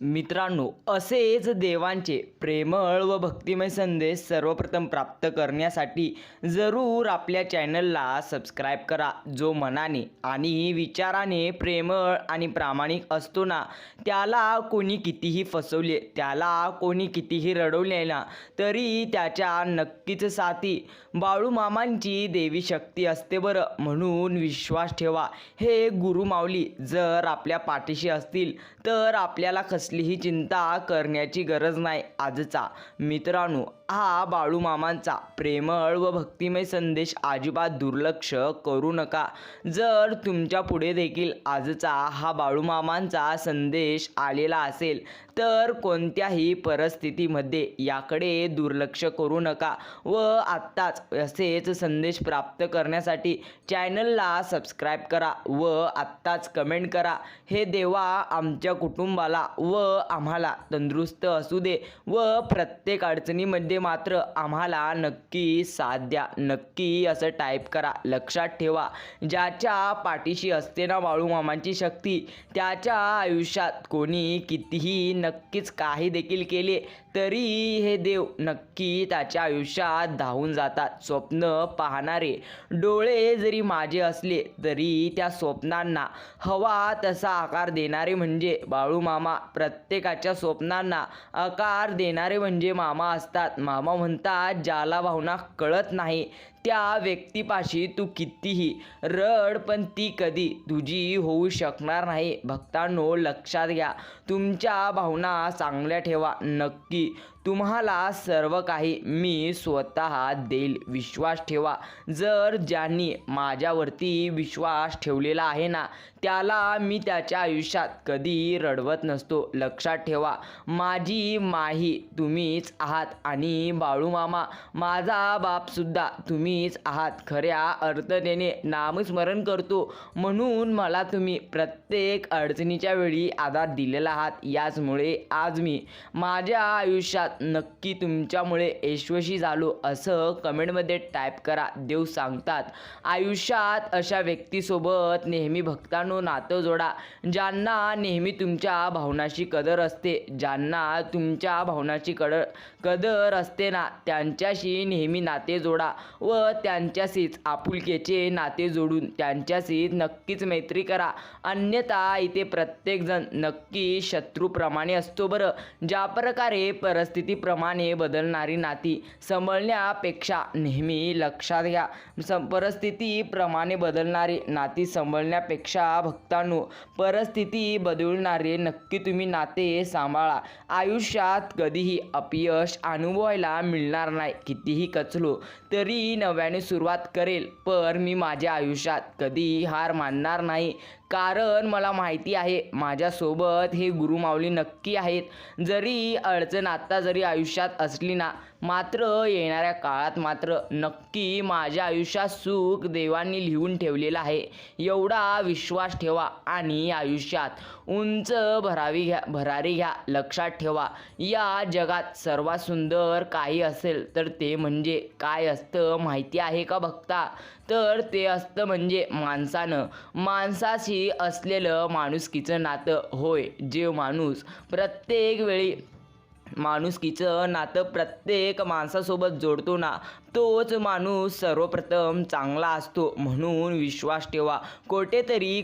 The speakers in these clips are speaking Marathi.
मित्रांनो असेच देवांचे प्रेमळ व भक्तिमय संदेश सर्वप्रथम प्राप्त करण्यासाठी जरूर आपल्या चॅनलला सबस्क्राईब करा जो मनाने आणि विचाराने प्रेमळ आणि प्रामाणिक असतो ना त्याला कोणी कितीही फसवले त्याला कोणी कितीही रडवले ना तरी त्याच्या नक्कीच साथी बाळूमामांची देवी शक्ती असते बरं. म्हणून विश्वास ठेवा हे गुरुमाऊली जर आपल्या पाठीशी असतील तर आपल्याला कसलीही चिंता करण्याची गरज नाही आजचा. मित्रांनो हा बाळूमामांचा प्रेमळ व भक्तिमय संदेश अजिबात दुर्लक्ष करू नका. जर तुमच्यापुढे देखील आजचा हा बाळूमामांचा संदेश आलेला असेल तर कोणत्याही परिस्थितीमध्ये याकडे दुर्लक्ष करू नका व आत्ताच असेच संदेश प्राप्त करण्यासाठी चॅनलला सबस्क्राईब करा व आत्ताच कमेंट करा. हे देवा आमच्या कुटुंबाला व आम्हाला तंदुरुस्त असू दे व प्रत्येक अडचणीमध्ये मात्र आम्हाला नक्की साथ द्या. नक्की असं टाईप करा. लक्षात ठेवा. ज्याच्या पाठीशी असते ना बाळूमामांची शक्ती त्याच्या आयुष्यात कोणी कितीही नक्कीच काही देखील केले तरी हे देव नक्की त्याच्या आयुष्यात धावून जातात. स्वप्न पाहणारे डोळे जरी माझे असले तरी त्या स्वप्नांना हवा तसा आकार देणारे म्हणजे बाळूमामा प्रत्येकाच्या स्वप्नांना आकार देणारे म्हणजे मामा असतात. मामा म्हणतात ज्याला भावना कळत नाही त्या व्यक्तीपाशी तू कितीही रड पण ती कधी तुझी होऊ शकणार नाही. भक्तांनो लक्षात घ्या. तुमच्या भावना चांगल्या ठेवा. नक्की तुम्हाला सर्व काही मी स्वतः देईल. विश्वास ठेवा. जर ज्यांनी माझ्यावरती विश्वास ठेवलेला आहे ना त्याला मी त्याच्या आयुष्यात कधी रडवत नसतो. लक्षात ठेवा. माझी माही तुम्हीच आहात आणि बाळूमामा माझा बापसुद्धा तुम्ही तुम्हीच आहात. खऱ्या अर्थतेने नामस्मरण करतो. म्हणून मला तुम्ही प्रत्येक अडचणीच्या वेळी आधार दिलेला आहात. याचमुळे आज मी माझ्या आयुष्यात नक्की तुमच्यामुळे यशस्वी झालो असं कमेंटमध्ये टाईप करा. देव सांगतात आयुष्यात अशा व्यक्तीसोबत नेहमी भक्तांनो नातं जोडा. ज्यांना नेहमी तुमच्या भावनाची कदर असते ज्यांना तुमच्या भावनाची कदर कदर असते ना त्यांच्याशी नेहमी नाते जोडा व त्यांच्याशीच आपुलकेचे नाते जोडून त्यांच्याशीच नक्कीच मैत्री करा. अन्यथा इथे प्रत्येकजण नक्की शत्रूप्रमाणे असतो बरं. ज्या प्रकारे परिस्थितीप्रमाणे बदलणारी नाती सांभाळण्यापेक्षा नेहमी लक्षात घ्या. सं परिस्थितीप्रमाणे बदलणारी नाती सांभाळण्यापेक्षा भक्तांनो परिस्थिती बदलणारे नक्की तुम्ही नाते सांभाळा. आयुष्यात कधीही अपयश अनुभवायला मिळणार नाही. कितीही कचलो तरी नव्याने सुरुवात करेल पण मी माझ्या आयुष्यात कधी हार मानणार नाही. कारण मला माहिती आहे माझ्यासोबत हे गुरुमाऊली नक्की आहेत. जरी अडचण आत्ता जरी आयुष्यात असली ना मात्र येणाऱ्या काळात मात्र नक्की माझ्या आयुष्यात सुख देवांनी लिहून ठेवलेलं आहे. एवढा विश्वास ठेवा आणि आयुष्यात उंच भरावी घ्या भरारी घ्या. लक्षात ठेवा या जगात सर्वात सुंदर काही असेल तर ते म्हणजे काय असतं माहिती आहे का बघता तर ते असतं म्हणजे माणसानं. माणसाशी असलेलं माणुसकीचं नातं. होय जे माणूस. प्रत्येक वेळी माणुसकीचं नातं प्रत्येक माणसासोबत जोडतो ना तोच माणूस सर्वप्रथम चांगला असतो म्हणून विश्वास ठेवा. कोठेतरी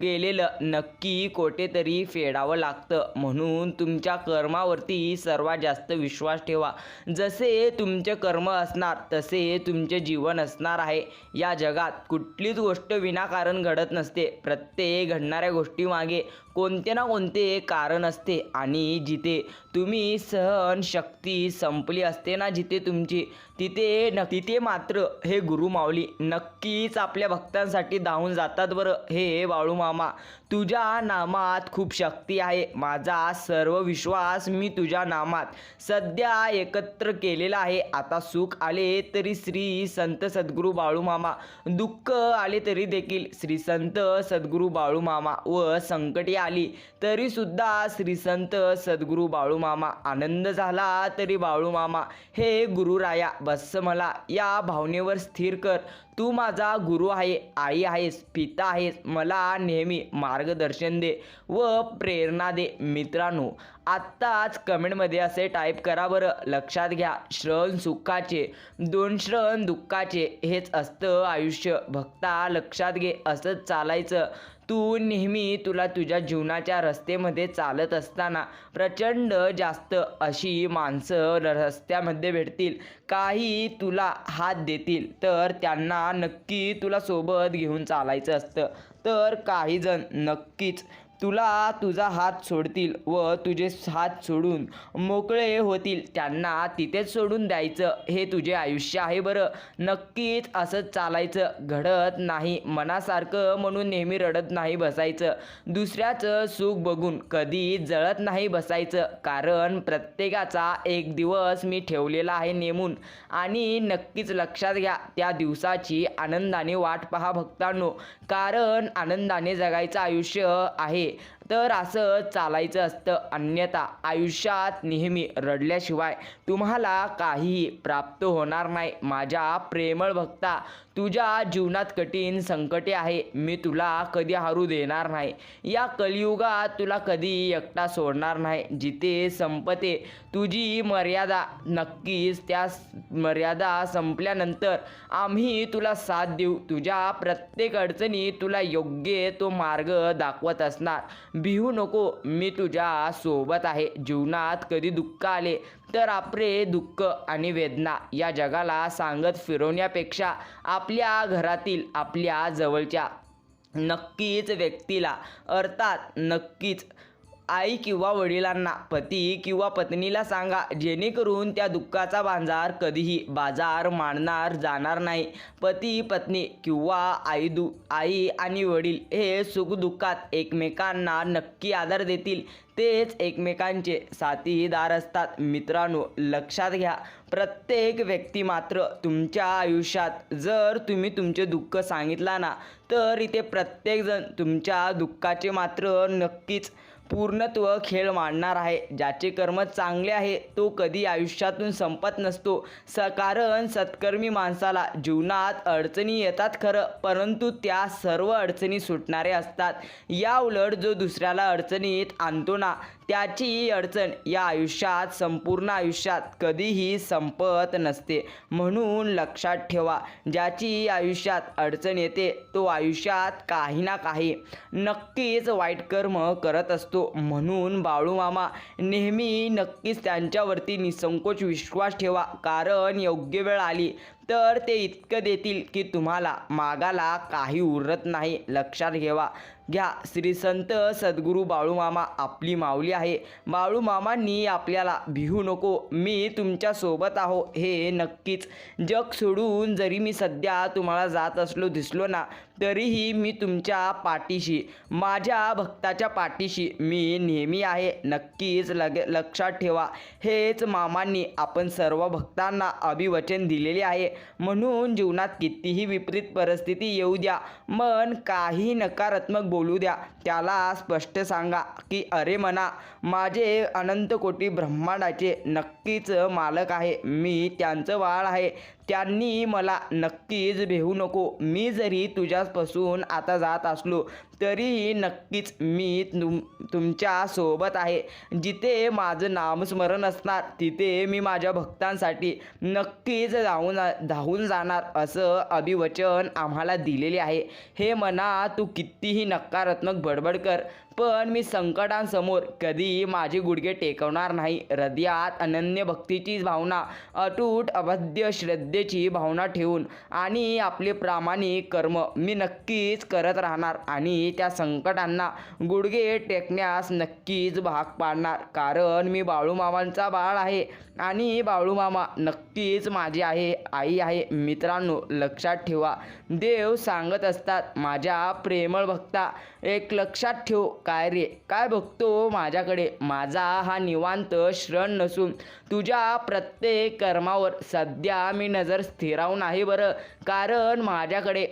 केलेलं नक्की कोठेतरी फेडावं लागतं. म्हणून तुमच्या कर्मावरती सर्वात जास्त विश्वास ठेवा. जसे तुमचे कर्म असणार तसे तुमचे जीवन असणार आहे. या जगात कुठलीच गोष्ट विनाकारण घडत नसते. प्रत्येक घडणाऱ्या गोष्टीमागे कोणते ना कोणते कारण असते आणि जिथे तुम्ही सहनशक्ती संपली असते ना जिथे तुमची तिथे न तिथे मात्र हे गुरुमावली नक्कीच आपल्या भक्तांसाठी धावून जातात बरं. हे बाळूमामा तुझ्या नामात खूप शक्ती आहे. माझा सर्व विश्वास मी तुझ्या नामात. सध्या एकत्र केलेला आहे. आता सुख आले तरी श्री संत सद्गुरू बाळूमामा दुःख आले तरी देखील श्री संत सद्गुरू बाळूमामा व संकटे आली तरी सुद्धा श्री संत सद्गुरू बाळूमामा आनंद झाला तरी बाळूमामा हे गुरुराया बस मला या भावनेवर स्थिर कर. तू माझा गुरु आहे आई आहेस पिता आहेस. मला नेहमी मा मार्गदर्शन दे व प्रेरणा दे. मित्रांनो आत्ताच कमेंटमध्ये असे टाईप करा बरं. लक्षात घ्या श्रण सुखाचे दोन श्रण दुःखाचे हेच असतं आयुष्य. भक्ता लक्षात घे असंच चालायचं. तू नेहमी तुला तुझ्या जीवनाच्या रस्तेमध्ये चालत असताना प्रचंड जास्त अशी माणसं र- रस्त्यामध्ये भेटतील. काही तुला हात देतील. तर त्यांना नक्की तुला सोबत घेऊन चालायचं असतं. तर काहीजण नक्कीच तुला तुझा हात सोडतील व तुझे हात सोडून मोकळे होतील. त्यांना तिथेच सोडून द्यायचं. हे तुझे आयुष्य आहे बरं. नक्कीच असंच चालायचं. घडत नाही. मनासारखं म्हणून नेहमी रडत नाही बसायचं. दुसऱ्याचं सुख बघून कधी जळत नाही बसायचं. कारण प्रत्येकाचा एक दिवस मी ठेवलेला आहे नेमून. आणि नक्कीच लक्षात घ्या त्या दिवसाची आनंदाने वाट पहा भक्तांनो. कारण आनंदाने जगायचं आयुष्य आहे. तर असं चालायचं असतं. अन्यथा आयुष्यात नेहमी रडल्याशिवाय तुम्हाला काहीही प्राप्त होणार नाही. माझ्या प्रेमळ भक्ता तुझ्या जीवनात कठीण संकटे आहे. मी तुला कधी हरू देणार नाही. या कलियुगात तुला कधी एकटा सोडणार नाही. जिथे संपते तुझी मर्यादा. नक्कीच त्या मर्यादा संपल्यानंतर आम्ही तुला साथ देऊ. तुझ्या प्रत्येक अडचणी तुला योग्य तो मार्ग दाखवत असणार. भिवू नको. मी तुझ्या सोबत आहे. जीवनात कधी दुःख आले तर आपले दुःख आणि वेदना या जगाला सांगत फिरवण्यापेक्षा आपल्या घरातील आपल्या जवळच्या नक्कीच व्यक्तीला अर्थात नक्कीच आई किंवा वडिलांना पती किंवा पत्नीला सांगा जेणेकरून त्या दुःखाचा बांजार कधीही बाजार मांडणार जाणार नाही. पती पत्नी किंवा आई दु आई आणि वडील हे सुखदुःखात एकमेकांना नक्की आधार देतील. तेच एकमेकांचे साथीदार असतात. मित्रांनो लक्षात घ्या. प्रत्येक व्यक्ती मात्र तुमच्या आयुष्यात जर तुम्ही तुमचे दुःख सांगितला ना तर इथे प्रत्येकजण तुमच्या दुःखाचे मात्र नक्कीच पूर्णत्व खेळ मांडणार आहे. ज्याचे कर्म चांगले आहे तो कधी आयुष्यातून संपत नसतो. स कारण सत्कर्मी माणसाला जीवनात अडचणी येतात खरं परंतु त्या सर्व अडचणी सुटणारे असतात. या उलट जो दुसऱ्याला अडचणीत आणतो ना त्याची अडचण या आयुष्यात संपूर्ण आयुष्यात कधीही संपत नसते. म्हणून लक्षात ठेवा ज्याची आयुष्यात अडचण येते तो आयुष्यात काही ना काही नक्कीच वाईट कर्म करत असतो. म्हणून बाळूमामा नेहमी नक्कीच त्यांच्यावरती निसंकोच विश्वास ठेवा. कारण योग्य वेळ आली तर ते इतकं देतील की तुम्हाला मागाला काही उरत नाही. लक्षात घ्यावा घ्या. श्री संत सद्गुरू बाळूमामा आपली माऊली आहे. बाळूमामांनी आपल्याला भिवू नको. मी तुमच्यासोबत आहो. हे नक्कीच. जग सोडून जरी मी सध्या तुम्हाला जात असलो दिसलो ना तरीही मी तुमच्या पाठीशी माझ्या भक्ताच्या पाठीशी मी नेहमी आहे. नक्कीच लगे लक्षात ठेवा. हेच मामांनी आपण सर्व भक्तांना अभिवचन दिलेले आहे. म्हणून जीवनात कितीही विपरीत परिस्थिती येऊ द्या. मन काही नकारात्मक बोलू द्या. त्याला स्पष्ट सांगा की अरे म्हणा माझे अनंत कोटी ब्रह्मांडाचे नक्कीच मालक आहे. मी त्यांचं वाळ आहे. त्यांनी मला नक्कीच भेऊ नको. मी जरी तुझ्यापासून आता जात असलो तरीही नक्कीच मी तुम तुमच्यासोबत आहे. जिथे माझं नामस्मरण असणार तिथे मी माझ्या भक्तांसाठी नक्कीच जाऊन धावून जाणार असं अभिवचन आम्हाला दिलेले आहे. हे मना तू कितीही नकारात्मक बडबड कर पण मी संकटांसमोर कधी माझे गुडघे टेकवणार नाही. हृदयात अनन्य भक्तीची भावना अटूट अभद्य श्रद्धेची भावना ठेवून आणि आपले प्रामाणिक कर्म मी नक्कीच करत राहणार आणि त्या संकटांना गुडघे टेकण्यास नक्कीच भाग पाडणार. कारण मी बाळूमामांचा बाळ आहे आणि बाळूमामा नक्कीच माझी आहे आई आहे. मित्रांनो लक्षात ठेवा. देव सांगत असतात माझ्या प्रेमळ भक्ता एक लक्षात ठेव काय रे? काय बघतो माझ्याकडे? माझा हा निवांत श्रण नसून तुझ्या प्रत्येक कर्मावर सध्या मी नजर स्थिरावून आहे बरं. कारण माझ्याकडे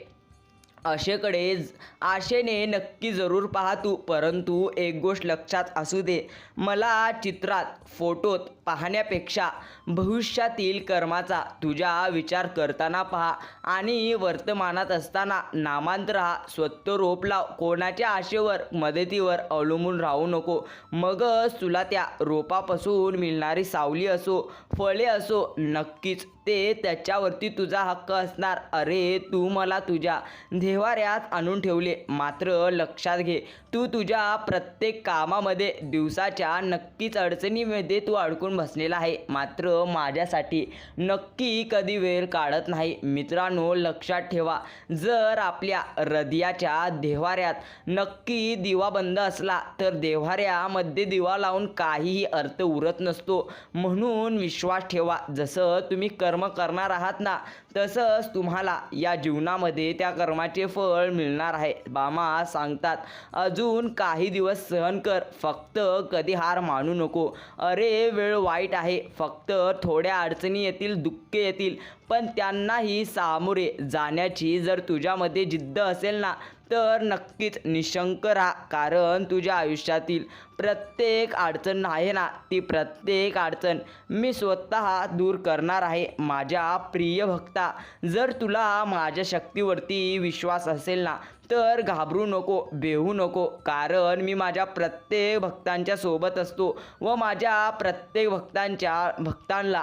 आशेकडे आशेने नक्की जरूर पाहा तू. परंतु एक गोष्ट लक्षात असू दे. मला चित्रात फोटोत पाहण्यापेक्षा भविष्यातील कर्माचा तुझ्या विचार करताना पहा आणि वर्तमानात असताना नामांतर हा स्वत्वरोप लाव. कोणाच्या आशेवर मदतीवर अवलंबून राहू नको. मगच तुला त्या रोपापासून मिळणारी सावली असो फळे असो नक्कीच ते त्याच्यावरती तुझा हक्क असणार. अरे तू मला तुझ्या देवाऱ्यात आणून ठेवले. मात्र लक्षात घे तू तुझ्या प्रत्येक कामामध्ये दिवसाच्या नक्कीच अडचणीमध्ये तू अडकून बसलेला आहे. मात्र माझ्यासाठी नक्की कधी वेळ काढत नाही. मित्रांनो लक्षात ठेवा जर आपल्या हृदयाच्या देव्हाऱ्यात नक्की दिवा बंद असला तर देव्हाऱ्यामध्ये दिवा लावून काहीही अर्थ उरत नसतो. म्हणून विश्वास ठेवा जसं तुम्ही कर्म करणार आहात ना तसंच तुम्हाला या जीवनामध्ये त्या कर्माचे फळ मिळणार आहे. बामा सांगतात अजून काही दिवस सहन कर फक्त कधी हार मानू नको. अरे वेळ वाईट आहे. फक्त थोड्या अडचणी येतील दुःखे येतील. पण त्यांनाही सामोरे जाण्याची जर तुझ्यामध्ये जिद्द असेल ना तर नक्कीच निशंक राहा. कारण तुझ्या आयुष्यातील प्रत्येक अडचण आहे ना ती प्रत्येक अडचण मी स्वतः दूर करणार आहे. माझ्या प्रिय भक्ता जर तुला माझ्या शक्तीवरती विश्वास असेल ना तर घाबरू नको बेहू नको. कारण मी माझ्या प्रत्येक भक्तांच्या सोबत असतो व माझ्या प्रत्येक भक्तांच्या भक्तांना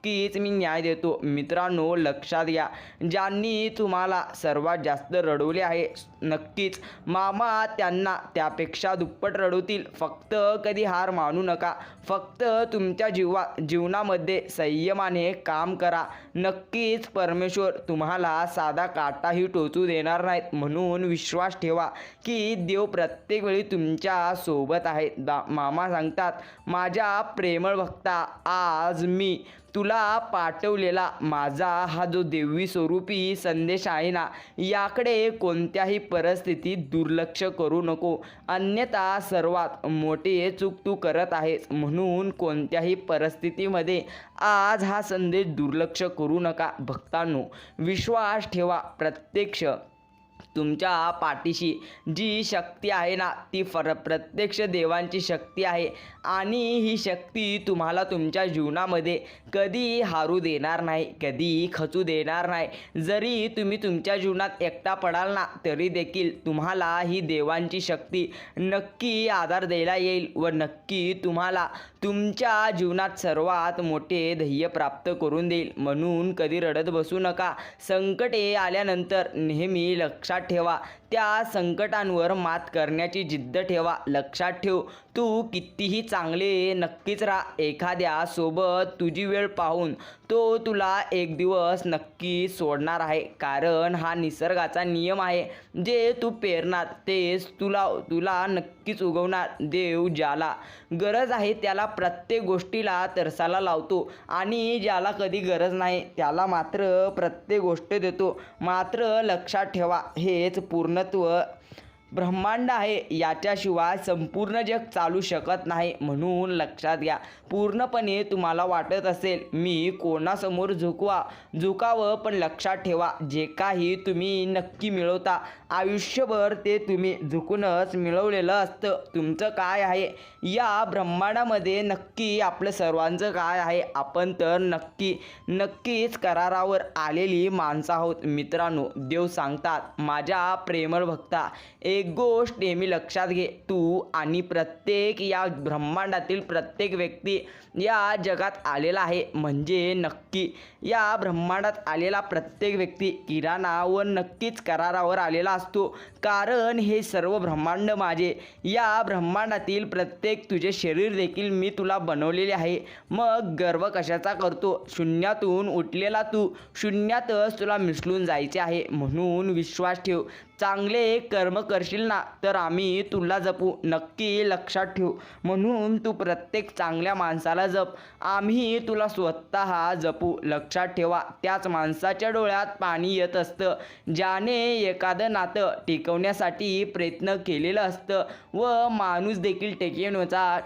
नक्कीच मी न्याय देतो. मित्रांनो लक्षात घ्या. ज्यांनी तुम्हाला सर्वात जास्त रडवले आहे नक्कीच मामा त्यांना त्यापेक्षा दुप्पट रडवतील. फक्त कधी हार मानू नका. फक्त तुमच्या जीवा जीवनामध्ये संयमाने काम करा. नक्कीच परमेश्वर तुम्हाला साधा काटाही टोचू देणार नाहीत. म्हणून विश्वास ठेवा की देव प्रत्येक वेळी तुमच्यासोबत आहे. दा मामा सांगतात माझ्या प्रेमळ भक्ता आज मी तुला पाठवलेला माझा हा जो देवी स्वरूपी संदेश आहे ना याकडे कोणत्याही परिस्थितीत दुर्लक्ष करू नको. अन्यथा सर्वात मोठी चूक तू करत आहेस. म्हणून कोणत्याही परिस्थितीमध्ये आज हा संदेश दुर्लक्ष करू नका. भक्तांनो विश्वास ठेवा प्रत्यक्ष. तुमच्या पाठीशी जी शक्ती आहे ना ती फर प्रत्यक्ष देवांची शक्ती आहे. आणि ही शक्ती तुम्हाला तुमच्या जीवनामध्ये कधी हारू देणार नाही कधी खचू देणार नाही. जरी तुम्ही तुमच्या जीवनात एकटा पडाल ना तरी देखील तुम्हाला ही देवांची शक्ती नक्की आधार द्यायला येईल व नक्की तुम्हाला तुमच्या जीवनात सर्वात मोठे ध्येय प्राप्त करून देईल. म्हणून कधी रडत बसू नका. संकटे आल्यानंतर नेहमी लक्षात ठेवा. त्या संकटांवर मात करण्याची जिद्द ठेवा. लक्षात ठेव. तू कितीही चांगले नक्कीच राहा एखाद्या सोबत तुझी वेळ पाहून. तो तुला एक दिवस नक्की सोडणार आहे. कारण हा निसर्गाचा नियम आहे. जे तू पेरणार तेच तुला तुला नक्कीच उगवणार देव ज्याला. गरज आहे त्याला प्रत्येक गोष्टीला तरसाला लावतो. आणि ज्याला कधी गरज नाही त्याला मात्र प्रत्येक गोष्ट देतो. मात्र लक्षात ठेवा हेच पूर्णत्व ब्रह्मांड आहे याच्याशिवाय संपूर्ण जग चालू शकत नाही म्हणून लक्षात घ्या. पूर्णपणे तुम्हाला वाटत असेल मी कोणासमोर झुकवा. झुकावं पण लक्षात ठेवा. जे काही तुम्ही नक्की मिळवता आयुष्यभर ते तुम्ही झुकूनच मिळवलेलं असतं. तुमचं काय आहे? या ब्रह्मांडामध्ये नक्की आपलं सर्वांचं काय आहे? आपण तर नक्की नक्कीच करारावर आलेली माणसं आहोत मित्रांनो. देव सांगतात माझ्या प्रेमळ भक्ता एक गोष्ट नेहमी लक्षात घे. तू आणि प्रत्येक या ब्रह्मांडातील प्रत्येक व्यक्ती या जगात आलेला आहे. म्हणजे नक्की या ब्रह्मांडात आलेला प्रत्येक व्यक्ती किराणा व नक्कीच करारावर आलेला असतो. कारण हे सर्व ब्रह्मांड माझे. या ब्रह्मांडातील प्रत्येक तुझे शरीर देखील मी तुला बनवलेले आहे. मग गर्व कशाचा करतो? शून्यातून उठलेला तू. शून्यातच तुला मिसळून जायचे आहे. म्हणून विश्वास ठेव. चांगले कर्म करशील ना तर आम्ही तुला जपू. नक्की लक्षात ठेव. म्हणून तू प्रत्येक चांगल्या माणसाला जप. आम्ही तुला स्वतः जपू. लक्षात ठेवा त्याच माणसाच्या डोळ्यात पाणी येत असतं. ज्याने एखादं नातं टिकवण्यासाठी प्रयत्न केलेलं असतं व माणूस देखील टिकवण्याचा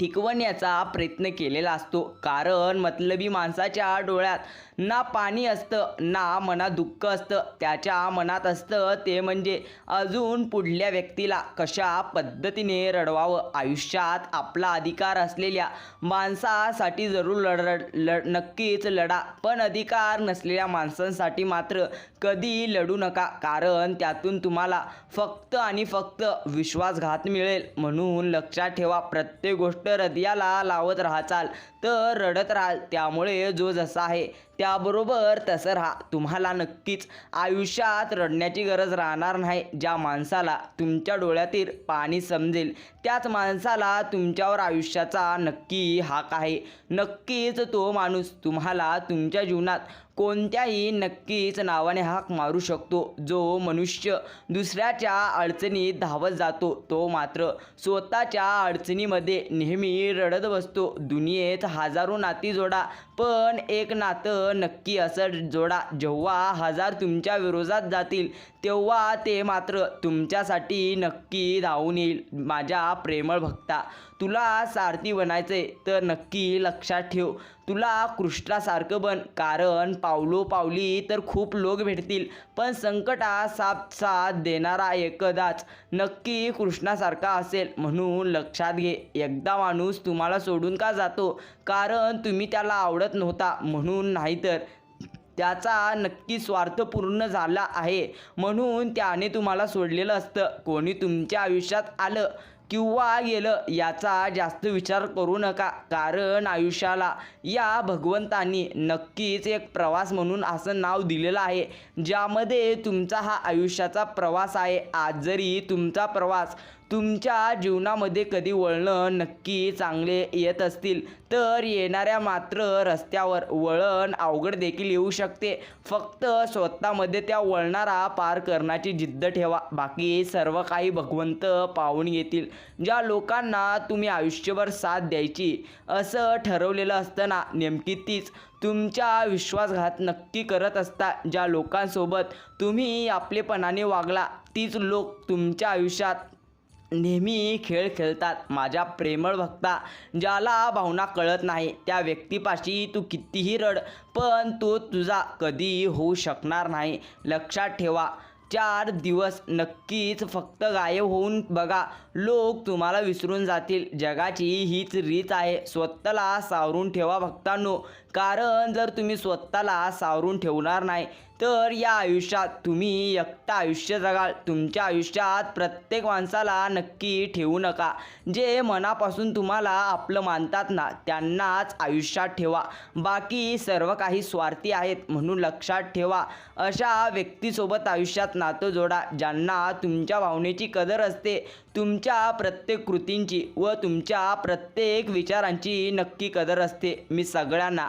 टिकवण्याचा प्रयत्न केलेला असतो. कारण मतलबी माणसाच्या डोळ्यात ना पाणी असतं ना मनात दुःख असतं. त्याच्या मनात असतं ते म्हणजे अजून पुढल्या व्यक्तीला कशा पद्धतीने रडवावं? आयुष्यात आपला अधिकार असलेल्या माणसासाठी जरूर लढ लड नक्कीच लढा. पण अधिकार नसलेल्या माणसांसाठी मात्र कधी लढू नका. कारण त्यातून तुम्हाला फक्त आणि फक्त विश्वासघात मिळेल. म्हणून लक्षात ठेवा प्रत्येक गोष्ट हृदयाला लावत राहचाल. तर रडत राहाल. त्यामुळे जो जसा आहे त्याबरोबर तसं राहा. तुम्हाला नक्कीच आयुष्यात रडण्याची गरज राहणार नाही. ज्या माणसाला तुमच्या डोळ्यातील पाणी समजेल त्याच माणसाला तुमच्यावर आयुष्याचा नक्की हाक आहे. नक्कीच तो माणूस तुम्हाला तुमच्या जीवनात कोणत्याही नक्कीच नावाने हाक मारू शकतो. जो मनुष्य दुसऱ्याच्या अडचणीत धावत जातो तो मात्र स्वतःच्या अडचणीमध्ये नेहमी रडत बसतो. दुनियेत हजारो नाती जोडा पण एक नातं नक्की असं जोडा. जेव्हा हजार तुमच्या विरोधात जातील तेव्हा ते मात्र तुमच्यासाठी नक्की धावून येईल. माझ्या प्रेमळ भक्ता तुला सारथी बनायचे तर नक्की लक्षात ठेव. तुला कृष्णासारखं बन कारण पावलो पावली तर खूप लोक भेटतील पण संकटा साप साथ देणारा एकदाच. नक्की कृष्णासारखा असेल म्हणून लक्षात घे. एकदा माणूस तुम्हाला सोडून का जातो? कारण तुम्ही त्याला आवडत नव्हता म्हणून नाहीतर त्याचा नक्की स्वार्थ पूर्ण झाला आहे म्हणून त्याने तुम्हाला सोडलेलं असतं. कोणी तुमच्या आयुष्यात आलं किंवा गेलं याचा जास्त विचार करू नका. कारण आयुष्याला या भगवंतांनी नक्कीच एक प्रवास म्हणून असं नाव दिलेलं आहे ज्यामध्ये तुमचा हा आयुष्याचा प्रवास आहे. आज जरी तुमचा प्रवास तुमच्या जीवनामध्ये कधी वळणं नक्की चांगले येत असतील तर येणाऱ्या मात्र रस्त्यावर वळण अवघड देखील येऊ शकते. फक्त स्वतःमध्ये त्या वळणारा पार करण्याची जिद्द ठेवा. बाकी सर्व काही भगवंत पाहून येतील ज्या लोकांना तुम्ही आयुष्यभर साथ द्यायची असं ठरवलेलं असताना नेमकी तीच तुमच्या विश्वासघात नक्की करत असता. ज्या लोकांसोबत तुम्ही आपलेपणाने वागला तीच लोक तुमच्या आयुष्यात नेहमी खेळ खेळतात. माझ्या प्रेमळ भक्ता ज्याला भावना कळत नाही त्या व्यक्तीपाशी तू कितीही रड पण तो तुझा कधी होऊ शकणार नाही. लक्षात ठेवा चार दिवस नक्कीच फक्त गायब होऊन बघा. लोक तुम्हाला विसरून जातील. जगाची हीच रीत आहे. स्वतःला सावरून ठेवा भक्तांनो. कारण जर तुम्ही स्वतःला सावरून ठेवणार नाही तर या आयुष्यात तुम्ही एकटा आयुष्य जगाल. तुमच्या आयुष्यात प्रत्येक माणसाला नक्की ठेवू नका. जे मनापासून तुम्हाला आपलं मानतात ना त्यांनाच आयुष्यात ठेवा. बाकी सर्व काही स्वार्थी आहेत म्हणून लक्षात ठेवा. अशा व्यक्तीसोबत आयुष्यात नातं जोडा ज्यांना तुमच्या भावनेची कदर असते तुमच्या प्रत्येक कृतींची व तुमच्या प्रत्येक विचारांची नक्की कदर असते. मी सगळ्यांना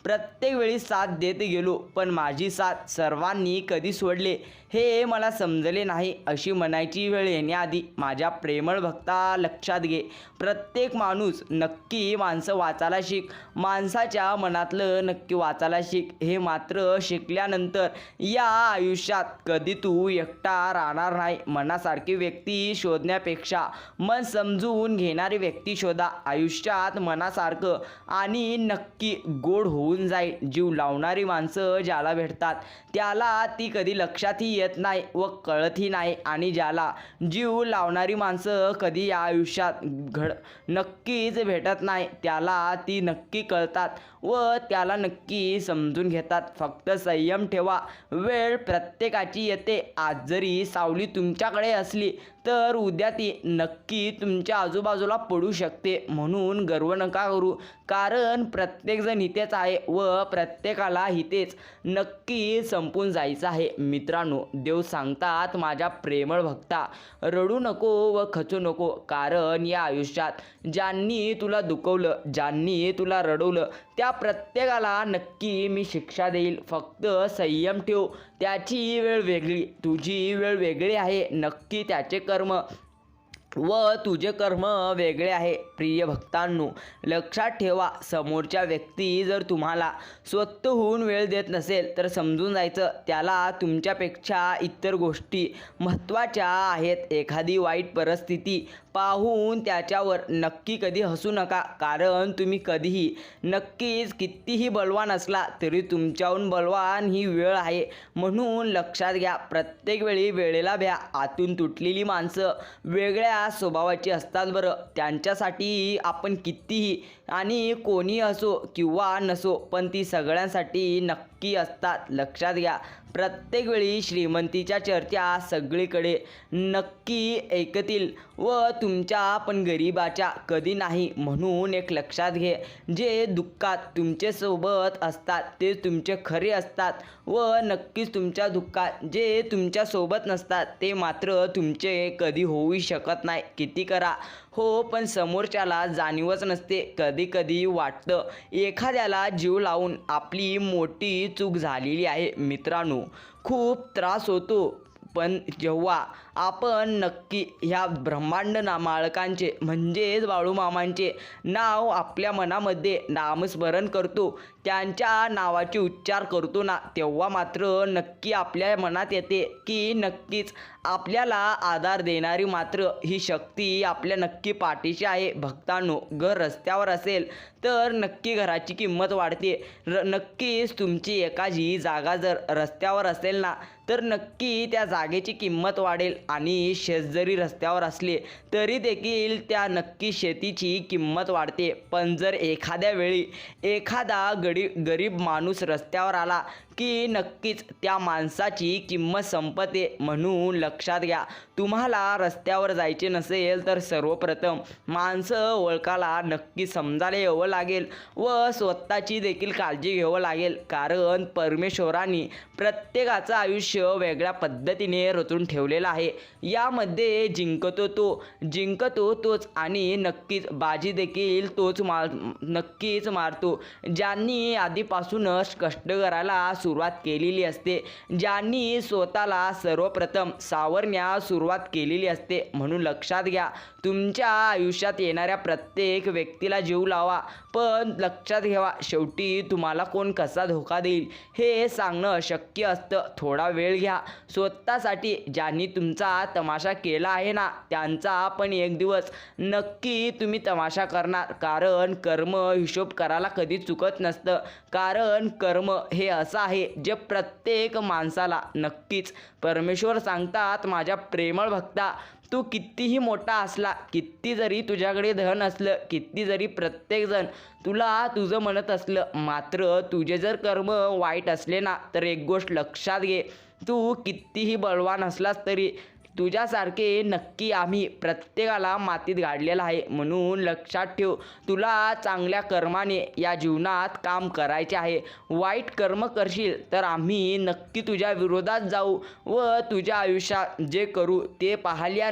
प्रत्येक वेळी साथ देत गेलो पण माझी साथ सर्वांनी कधी सोडले. हे मला समजले नाही अशी म्हणायची वेळ येण्याआधी माझ्या प्रेमळ भक्ता लक्षात घे. प्रत्येक माणूस नक्की माणसं वाचायला शिक. माणसाच्या मनातलं नक्की वाचायला शिक. हे मात्र शिकल्यानंतर या आयुष्यात कधी तू एकटा राहणार नाही. मनासारखी व्यक्ती शोधण्यापेक्षा मन समजून घेणारी व्यक्ती शोधा. आयुष्यात मनासारखं आणि नक्की गोड होऊन जाईल. जीव लावणारी माणसं ज्याला भेटतात त्याला ती कधी लक्षातही येत नाही व कळतही नाही आणि ज्याला जीव लावणारी माणसं कधी या आयुष्यात घड नक्कीच भेटत नाही त्याला ती नक्की कळतात व त्याला नक्की समजून घेतात. फक्त संयम ठेवा. वेळ प्रत्येकाची येते. आज जरी सावली तुमच्याकडे असली तर उद्या ती नक्की तुमच्या आजूबाजूला पडू शकते. म्हणून गर्व नका करू. कारण प्रत्येकजण इथेच आहे. व प्रत्येकाला इथेच नक्की संपून जायचं आहे. मित्रांनो देव सांगतात माझ्या प्रेमळ भक्ता रडू नको व खचू नको. कारण या आयुष्यात ज्यांनी तुला दुखवलं ज्यांनी तुला रडवलं त्या प्रत्येकाला नक्की मी शिक्षा देईल. फक्त संयम ठेव त्याची वेळ वेगळी तुझी वेळ वेगळी आहे. नक्की त्याचे कर्म व तुझे कर्म वेगळे आहे प्रिय भक्तांनो. लक्षात ठेवा समोरच्या व्यक्ती जर तुम्हाला स्वतःहून वेळ देत नसेल तर समजून जायचं त्याला तुमच्यापेक्षा इतर गोष्टी महत्त्वाच्या आहेत. एखादी वाईट परिस्थिती पाहून त्याच्यावर नक्की कधी हसू नका कारण तुम्ही कधीही नक्कीच कितीही बलवान असला तरी तुमच्याहून बलवान ही वेळ आहे. म्हणून लक्षात घ्या प्रत्येक वेळी वेळेला भ्या. आतून तुटलेली माणसं वेगळ्या त्या स्वभावाची असतात बरं. त्यांच्यासाठी आपण कितीही आणि कोणी असो किंवा नसो पण ती सगळ्यांसाठी नक्की असतात. लक्षात घ्या प्रत्येक वेळी श्रीमंतीच्या चर्चा सगळीकडे नक्की ऐकतील व तुमच्या पण गरिबाच्या कधी नाही म्हणून एक लक्षात घे. जे दुःखात तुमच्यासोबत असतात ते तुमचे खरे असतात व नक्कीच तुमच्या दुःखात जे तुमच्यासोबत नसतात ते मात्र तुमचे कधी होऊ शकत नाही. किती करा. हो पण समोरच्याला जाणीवच नसते. कधी कधी वाटतं एखाद्याला जीव लावून आपली मोठी चूक झालेली आहे मित्रांनो. खूप त्रास होतो पण जेव्हा आपण नक्की ह्या ब्रह्मांड ना मालकांचे म्हणजेच बाळूमामांचे नाव आपल्या मनामध्ये नामस्मरण करतो. त्यांच्या नावाचे उच्चार करतो ना तेव्हा मात्र नक्की आपल्या मनात येते की नक्कीच आपल्याला आधार देणारी मात्र ही शक्ती आपल्या नक्की पाठीशी आहे. भक्तांनो घर रस्त्यावर असेल तर नक्की घराची किंमत वाढते. र नक्कीच तुमची एखादी जागा जर रस्त्यावर असेल ना तर नक्की त्या जागेची किंमत वाढेल. आणि शेत जरी रस्त्यावर असले तरी देखील त्या नक्की शेतीची किंमत वाढते. पण जर एखाद्या वेळी एखादा गडी गरीब माणूस रस्त्यावर आला की नक्कीच त्या माणसाची किंमत संपते म्हणून लक्षात घ्या. तुम्हाला रस्त्यावर जायचे नसेल तर सर्वप्रथम माणसं ओळखाला नक्की समजायला यावं लागेल व स्वतःची देखील काळजी घ्यावं लागेल. कारण परमेश्वराने प्रत्येकाचं आयुष्य वेगळ्या पद्धतीने रचून ठेवलेलं आहे. यामध्ये जिंकतो तो जिंकतो तोच आणि नक्कीच बाजी देखील तोच मार नक्कीच मारतो. ज्यांनी आधीपासूनच कष्ट करायला सुरुवात केलेली असते ज्यांनी स्वतःला सर्वप्रथम सावरण्यास सुरुवात केलेली असते म्हणून लक्षात घ्या तुमच्या आयुष्यात येणाऱ्या प्रत्येक व्यक्तीला जीव लावा. पण लक्षात घ्यावा शेवटी तुम्हाला कोण कसा धोका देईल हे सांगणं शक्य असतं. थोडा वेळ घ्या. स्वतःसाठी ज्यांनी तुमचा तमाशा केला आहे ना त्यांचा पण एक दिवस. नक्की तुम्ही तमाशा करणार. कारण कर्म हिशोब करायला कधी चुकत नसतं. कारण कर्म हे असं आहे जे प्रत्येक माणसाला नक्कीच. परमेश्वर सांगतात माझ्या प्रेमळ भक्ता तू कितीही मोठा असला किती जरी तुझ्याकडे धन असलं किती जरी प्रत्येकजण तुला तुझं म्हणत असलं मात्र तुझे जर कर्म वाईट असले ना तर एक गोष्ट लक्षात घे. तू कितीही बलवान असलास तरी तुझ्यासारखे नक्की आम्ही प्रत्येकाला मातीत गाडलेलं आहे म्हणून लक्षात ठेव. तुला चांगल्या कर्माने या जीवनात काम करायचे आहे. वाईट कर्म करशील तर आम्ही नक्की तुझ्या विरोधात जाऊ व तुझ्या आयुष्यात जे करू ते पाहिल्या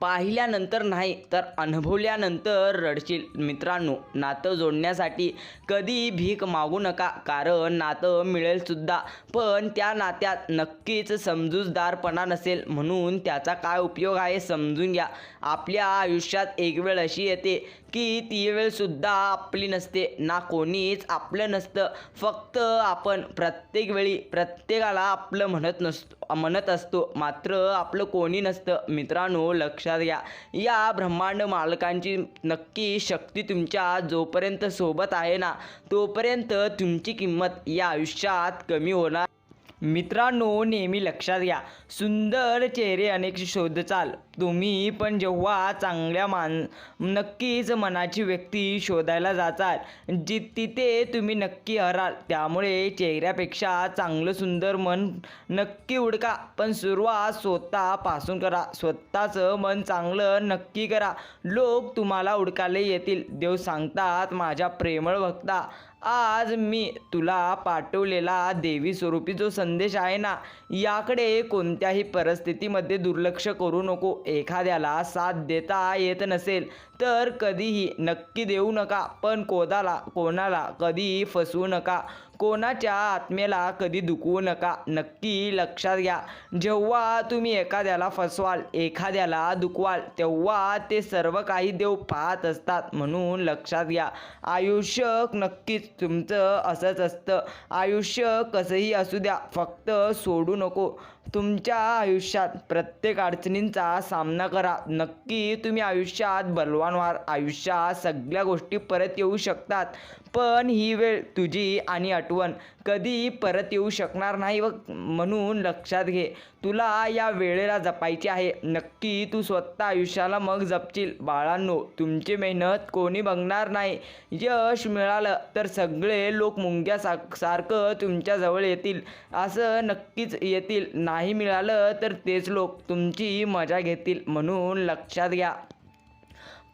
पाहिल्यानंतर नाही तर अनुभवल्यानंतर रडशील. मित्रांनो नातं जोडण्यासाठी कधी भीक मागू नका कारण नातं मिळेलसुद्धा पण त्या नात्यात नक्कीच समजूतदारपणा नसेल म्हणून त्याचा काय उपयोग आहे समजून घ्या. आपल्या आयुष्यात एक वेळ अशी येते की ती वेळसुद्धा आपली नसते. ना कोणीच आपलं नसतं. फक्त आपण प्रत्येक वेळी प्रत्येकाला आपलं म्हणत नसतो म्हणत असतो. मात्र आपलं कोणी नसतं. मित्रांनो लक्षात घ्या. या ब्रह्मांड मालकांची नक्की शक्ती तुमच्या जोपर्यंत सोबत आहे ना तोपर्यंत तुमची किंमत या आयुष्यात कमी होणार मित्रांनो नेहमी लक्षात घ्या. सुंदर चेहरे अनेक शोधचाल. तुम्ही पण जेव्हा चांगल्या मान नक्कीच मनाची व्यक्ती शोधायला जाचाल जि तिथे तुम्ही नक्की हराल. त्यामुळे चेहऱ्यापेक्षा चांगलं सुंदर मन नक्की उडका. पण सुरुवात स्वतःपासून करा. स्वतःचं मन चांगलं नक्की करा. लोक तुम्हाला उडकाले येतील. देव सांगतात माझ्या प्रेमळ भक्ता आज मी तुला पाठवलेला देवी स्वरूपी जो संदेश आहे ना याकडे कोणत्याही परिस्थितीमध्ये दुर्लक्ष करू नको. एखाद्याला साथ देता येत नसेल तर कधीही नक्की देऊ नका. पण कोदाला कोणाला कधीही फसवू नका. कोणाच्या आत्मेला कधी दुखवू नका नक्की लक्षात घ्या. जेव्हा तुम्ही एखाद्याला फसवाल एखाद्याला दुखवाल तेव्हा ते सर्व काही देव पाहत असतात म्हणून लक्षात घ्या. आयुष्य नक्कीच तुमचं असंच असतं. आयुष्य कसंही असू द्या फक्त सोडू नको. तुमच्या आयुष्यात प्रत्येक अडचणींचा सामना करा. नक्की तुम्ही आयुष्यात बलवान व्हाल आयुष्यात सगळ्या गोष्टी परत येऊ शकतात. पण ही वेळ तुझी आणि आठवण कधी परत येऊ शकणार नाही व म्हणून लक्षात घे. तुला या वेळेला जपायची आहे. नक्की तू स्वतः आयुष्याला मग जपशील. बाळांनो तुमची मेहनत कोणी बघणार नाही. यश मिळालं तर सगळे लोक मुंग्या सा सारखं तुमच्याजवळ येतील. असं नक्कीच येतील. नाही मिळालं तर तेच लोक तुमची मजा घेतील. म्हणून लक्षात घ्या.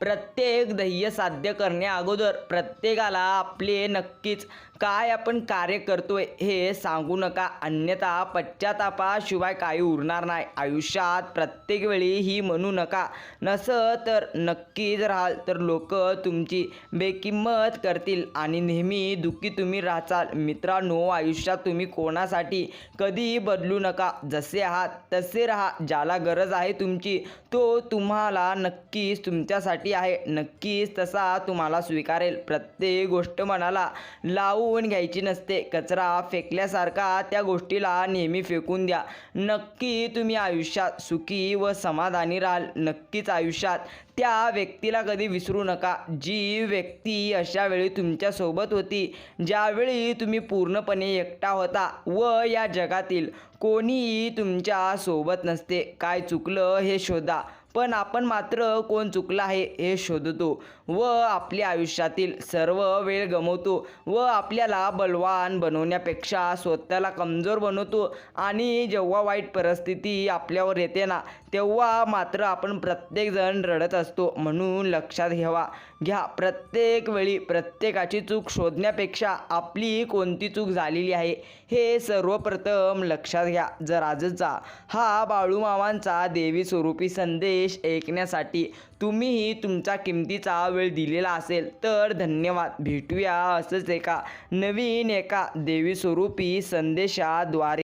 प्रत्येक ध्येय साध्य करण्या अगोदर प्रत्येकाला आपले नक्कीच काय आपण कार्य करतोय हे सांगू नका. अन्यथा पश्चातापाशिवाय काही उरणार नाही. आयुष्यात प्रत्येक वेळी ही म्हणू नका. नसं तर नक्कीच राहाल तर लोक तुमची बेकिंमत करतील आणि नेहमी दुःखी तुम्ही राहचाल. मित्रांनो आयुष्यात तुम्ही कोणासाठी कधीही बदलू नका. जसे आहात तसे राहा. ज्याला गरज आहे तुमची तो तुम्हाला नक्कीच तुमच्यासाठी आहे. नक्कीच तसा तुम्हाला स्वीकारेल. प्रत्येक गोष्ट मनाला लावून घ्यायची नसते. कचरा फेकल्यासारखा त्या गोष्टीला नेहमी फेकून द्या. नक्की तुम्ही आयुष्यात सुखी व समाधानी राहाल. नक्कीच आयुष्यात त्या व्यक्तीला कधी विसरू नका. जी व्यक्ती अशा वेळी तुमच्यासोबत होती ज्यावेळी तुम्ही पूर्णपणे एकटा होता व या जगातील कोणीही तुमच्यासोबत नसते. काय चुकलं हे शोधा. पण आपण मात्र कोण चुकलं आहे हे शोधतो. व आपल्या आयुष्यातील सर्व वेळ गमवतो व आपल्याला बलवान बनवण्यापेक्षा स्वतःला कमजोर बनवतो. आणि जेव्हा वाईट परिस्थिती आपल्यावर येते ना तेव्हा मात्र आपण प्रत्येकजण रडत असतो. म्हणून लक्षात घ्यावा घ्या प्रत्येक वेळी प्रत्येकाची चूक शोधण्यापेक्षा आपली कोणती चूक झालेली आहे हे सर्वप्रथम लक्षात घ्या. जर आजचा हा बाळूमामांचा देवी स्वरूपी संदेश ऐकण्यासाठी तुम्हीही तुमचा किमतीचा वेळ दिलेला असेल तर धन्यवाद. भेटूया असंच एका नवीन एका देवीस्वरूपी संदेशाद्वारे.